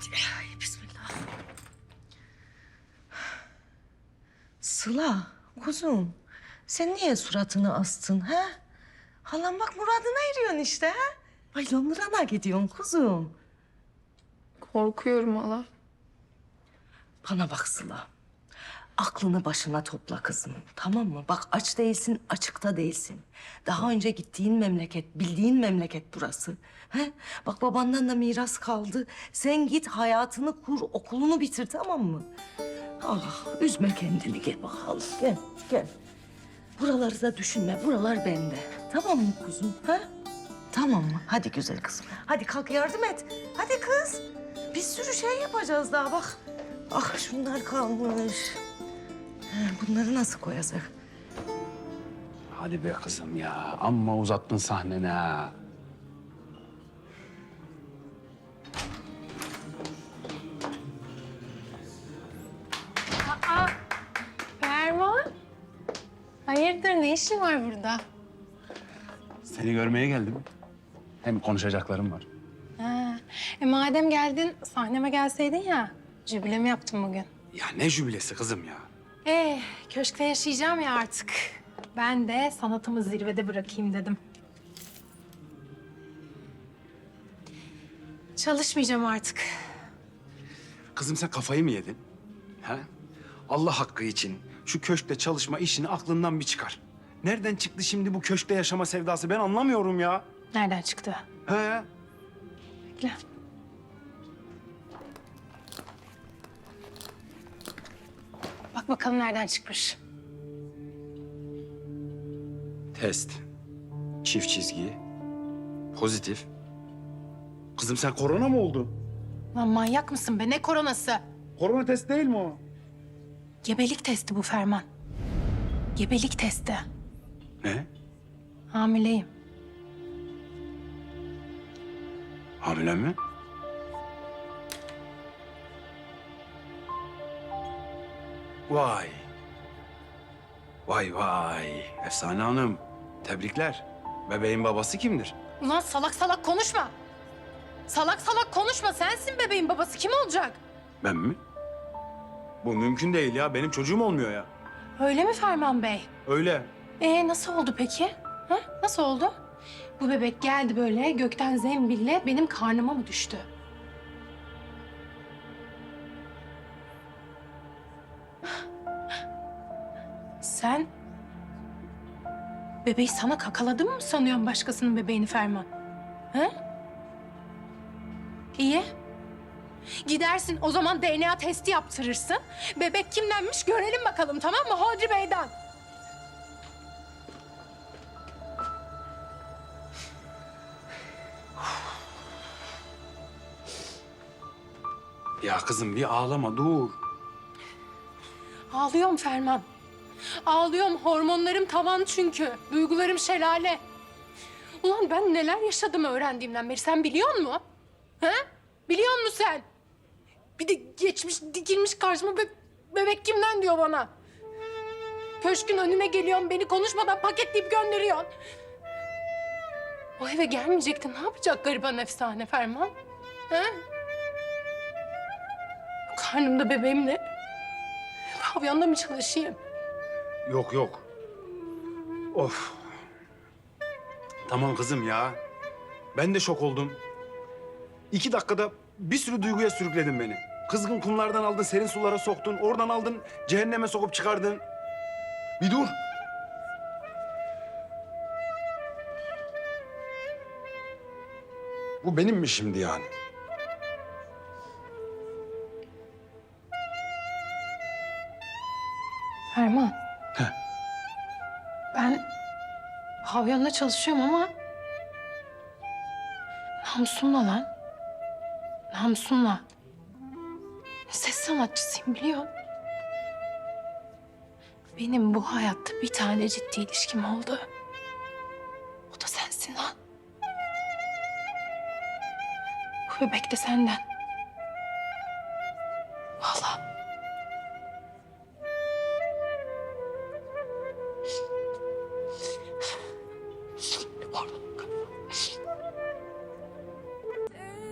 Hadi ay, bismillah. Sıla, kuzum. Sen niye suratını astın ha? Halam bak muradına eriyorsun işte ha? Ay Londra'na gidiyorsun kuzum. Korkuyorum hala. Bana bak Sıla. Aklını başına topla kızım. Tamam mı? Bak aç değilsin, açıkta değilsin. Daha önce gittiğin memleket, bildiğin memleket burası. He? Bak babandan da miras kaldı. Sen git hayatını kur, okulunu bitir tamam mı? Ah, üzme kendini gel bakalım. Gel, gel. Buraları da düşünme, buralar bende. Tamam mı kuzum? Ha? Tamam mı? Hadi güzel kızım. Hadi kalk yardım et. Hadi kız. Bir sürü şey yapacağız daha bak. Ah şunlar kalmış. Bunları nasıl koyacak? Hadi be kızım ya. Amma uzattın sahneni ha. Ferman. Hayırdır ne işin var burada? Seni görmeye geldim. Hem konuşacaklarım var. Ha. E madem geldin sahneme gelseydin ya. Jübilemi yaptım bugün. Ya ne jübilesi kızım ya. Eh köşkte yaşayacağım ya artık. Ben de sanatımı zirvede bırakayım dedim. Çalışmayacağım artık. Kızım sen kafayı mı yedin? Ha? Allah hakkı için şu köşkte çalışma işini aklından bir çıkar. Nereden çıktı şimdi bu köşkte yaşama sevdası ben anlamıyorum ya. Nereden çıktı? He? Bekle. Bakalım nereden çıkmış. Test. Çift çizgi. Pozitif. Kızım sen korona mı oldun? Lan manyak mısın be? Ne koronası? Korona test değil mi o? Gebelik testi bu Ferman. Gebelik testi. Ne? Hamileyim. Hamile mi? Vay. Vay vay. Efsane hanım. Tebrikler. Bebeğin babası kimdir? Ulan salak salak konuşma. Salak salak konuşma. Sensin bebeğin babası. Kim olacak? Ben mi? Bu mümkün değil ya. Benim çocuğum olmuyor ya. Öyle mi Ferman Bey? Öyle. Ee nasıl oldu peki? Ha? Nasıl oldu? Bu bebek geldi böyle gökten zembille benim karnıma mı düştü? Sen bebeği sana kakaladım mı sanıyorsun başkasının bebeğini Ferman? Ha? İyi. Gidersin o zaman DNA testi yaptırırsın. Bebek kimdenmiş görelim bakalım tamam mı Hodri Bey'den? Ya kızım bir ağlama dur. Ağlıyorum Ferman. Ağlıyorum. Hormonlarım tavan çünkü. Duygularım şelale. Ulan ben neler yaşadım öğrendiğimden beri. Sen biliyor musun? He? Biliyor musun sen? Bir de geçmiş dikilmiş karşıma be- bebek kimden diyor bana. Köşkün önüne geliyorsun beni konuşmadan paketleyip gönderiyorsun. O eve gelmeyecekti. Ne yapacak gariban efsane Ferman? He? Karnımda bebeğimle pavyonda mı çalışayım? Yok yok. Of. Tamam kızım ya. Ben de şok oldum. İki dakikada bir sürü duyguya sürükledin beni. Kızgın kumlardan aldın, serin sulara soktun. Oradan aldın, cehenneme sokup çıkardın. Bir dur. Bu benim mi şimdi yani? Ferman. Heh. Ben pavyonda çalışıyorum ama... Namusumla lan. Namusumla. Ses sanatçısıyım biliyorsun. Benim bu hayatta bir tane ciddi ilişkim oldu. O da sensin lan. Bu bebek de senden.